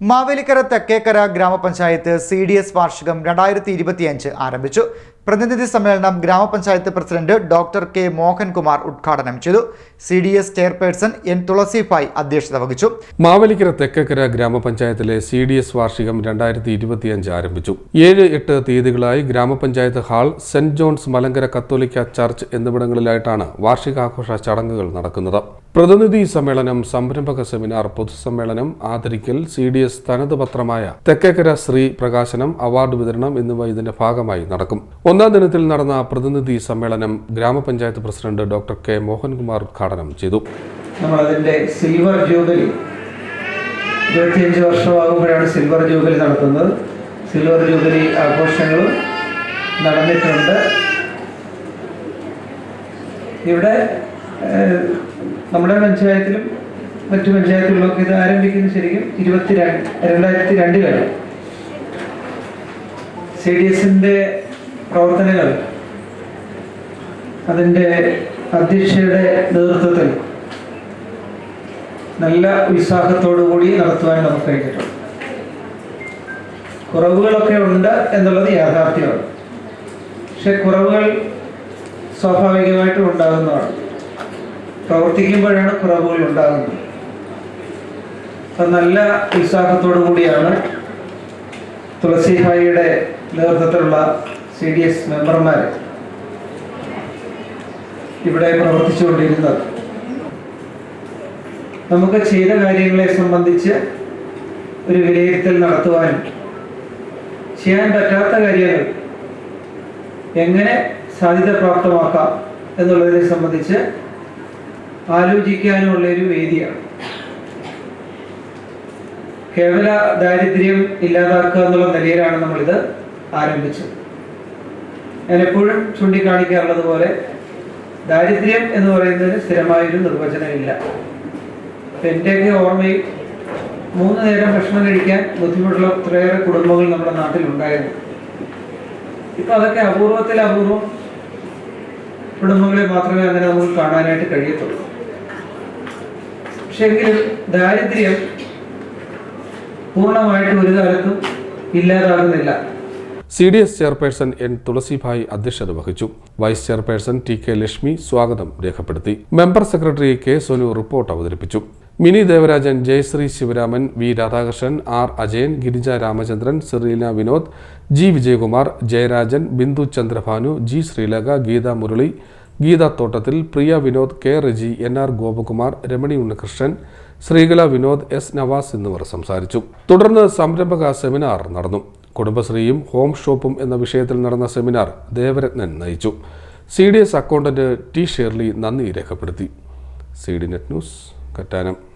മാവേലിക്കര തെക്കേക്കര ഗ്രാമപഞ്ചായത്ത് C D S വാർഷികം രണ്ടായിരത്തി ഇരുപത്തിയഞ്ച് ആരംഭിച്ചു. പ്രതിനിധി സമ്മേളനം ഗ്രാമപഞ്ചായത്ത് പ്രസിഡന്റ് ഡോക്ടർ കെ മോഹൻകുമാർ ഉദ്ഘാടനം ചെയ്തു. C D S chairperson N Thulasibhai അധ്യക്ഷത വഹിച്ചു. മാവലിക്കര തെക്കക്കര ഗ്രാമപഞ്ചായത്തിലെ സി ഡി എസ് വാർഷികം രണ്ടായിരത്തി ഇരുപത്തിയഞ്ച് ആരംഭിച്ചു. ഏഴ് എട്ട് തീയതികളായി ഗ്രാമപഞ്ചായത്ത് ഹാൾ സെന്റ് ജോൺസ് മലങ്കര കത്തോലിക്ക ചർച്ച് എന്നിവിടങ്ങളിലായിട്ടാണ് വാർഷികാഘോഷ ചടങ്ങുകൾ നടക്കുന്നത്. പ്രതിനിധി സമ്മേളനം സംരംഭക സെമിനാർ പൊതുസമ്മേളനം ആദരിക്കൽ സി ഡി എസ് തനത് പത്രമായ തെക്കേക്കര ശ്രീ പ്രകാശനം അവാർഡ് വിതരണം എന്നിവ ഇതിന്റെ ഭാഗമായി നടക്കും. ഒന്നാം ദിനത്തിൽ നടന്ന പ്രതിനിധി സമ്മേളനം ഗ്രാമപഞ്ചായത്ത് പ്രസിഡന്റ് ഡോക്ടർ കെ മോഹൻകുമാർ ഉദ്ഘാടനം ചെയ്തു. നമ്മളതിന്റെ സിൽവർ ജൂബിലി ഇരുപത്തിയഞ്ച് വർഷമാകുമ്പോഴാണ് സിൽവർ ജൂബിലി നടത്തുന്നത്. സിൽവർ ജൂബിലി ആഘോഷങ്ങളും നടന്നിട്ടുണ്ട്. ഇവിടെ നമ്മുടെ പഞ്ചായത്തിലും മറ്റു പഞ്ചായത്തുകളിലൊക്കെ ഇത് ആരംഭിക്കുന്നത് ശരിക്കും ഇരുപത്തി രണ്ട് രണ്ടായിരത്തി രണ്ടിലാണ്. സി ഡി എസിന്റെ പ്രവർത്തനങ്ങൾ. അതിന്റെ അധ്യക്ഷയുടെ നേതൃത്വത്തിൽ നല്ല കൂടി നടത്തുവാൻ നമുക്ക് കഴിഞ്ഞിട്ടുണ്ട്. കുറവുകളൊക്കെ ഉണ്ട് എന്നുള്ളത് യാഥാർത്ഥ്യമാണ്. പക്ഷെ കുറവുകൾ സ്വാഭാവികമായിട്ടും ഉണ്ടാകുന്നതാണ്. പ്രവർത്തിക്കുമ്പോഴാണ് കുറവുകൾ ഉണ്ടാകുന്നത്. അപ്പം നല്ല ഉത്സാഹത്തോടു കൂടിയാണ് തുളസിഭായിയുടെ നേതൃത്വത്തിലുള്ള സി ഡി എസ് മെമ്പർമാർ ഇവിടെ പ്രവർത്തിച്ചുകൊണ്ടിരുന്നത്. നമുക്ക് ചെയ്ത കാര്യങ്ങളെ സംബന്ധിച്ച് ഒരു വിലയിരുത്തൽ നടത്തുവാനും ചെയ്യാൻ പറ്റാത്ത കാര്യങ്ങൾ എങ്ങനെ സാധ്യത പ്രാപ്തമാക്കാം എന്നുള്ളതിനെ സംബന്ധിച്ച് ആലോചിക്കാനുള്ള ഒരു വേദിയാണ്. കേവല ദാരിദ്ര്യം ഇല്ലാതാക്കുക എന്നുള്ള നിലയിലാണ് നമ്മളിത് ആരംഭിച്ചത്. ഞാൻ എപ്പോഴും ചൂണ്ടിക്കാണിക്കാറുള്ളത് പോലെ ദാരിദ്ര്യം എന്ന് പറയുന്നതിന് സ്ഥിരമായൊരു നിർവചനമില്ല. എന്റെയൊക്കെ ഓർമ്മയിൽ മൂന്ന് നേരം ഭക്ഷണം കഴിക്കാൻ ബുദ്ധിമുട്ടുള്ള ഒത്തിരിയേറെ കുടുംബങ്ങൾ നമ്മുടെ നാട്ടിലുണ്ടായിരുന്നു. ഇപ്പൊ അതൊക്കെ അപൂർവത്തിൽ അപൂർവം കുടുംബങ്ങളെ മാത്രമേ അങ്ങനെ നമുക്ക് കാണാനായിട്ട് കഴിയത്തുള്ളൂ. പക്ഷെ എങ്കിലും ദാരിദ്ര്യം പൂർണമായിട്ട് ഒരു കാലത്തും ഇല്ലാതാകുന്നില്ല. C D S chairperson N Thulasibhai അധ്യക്ഷത വഹിച്ചു. Vice chairperson T K Lakshmi സ്വാഗതം രേഖപ്പെടുത്തി. Member secretary K Sonu report അവതരിപ്പിച്ചു. Mini Devarajan Jayasree Sivaraman V Radhakrishnan R Ajayan Girija Ramachandran Sereena Vinod G Vijayakumar Jayarajan Bindu Chandrabhanu G Sreelaka Geetha Murali Geetha Thottathil Priya Vinod K Reji N R Gopakumar Ramani Unnikrishnan Sreekala Vinod S Navas എന്നിവർ സംസാരിച്ചു. തുടർന്ന് സംരംഭക seminar നടന്നു. കുടുംബശ്രീയും home ഷോപ്പും എന്ന വിഷയത്തിൽ നടന്ന seminar ദേവരത്നൻ നയിച്ചു. C D S accountant T Shirley നന്ദി രേഖപ്പെടുത്തി. C D net news Kattanam.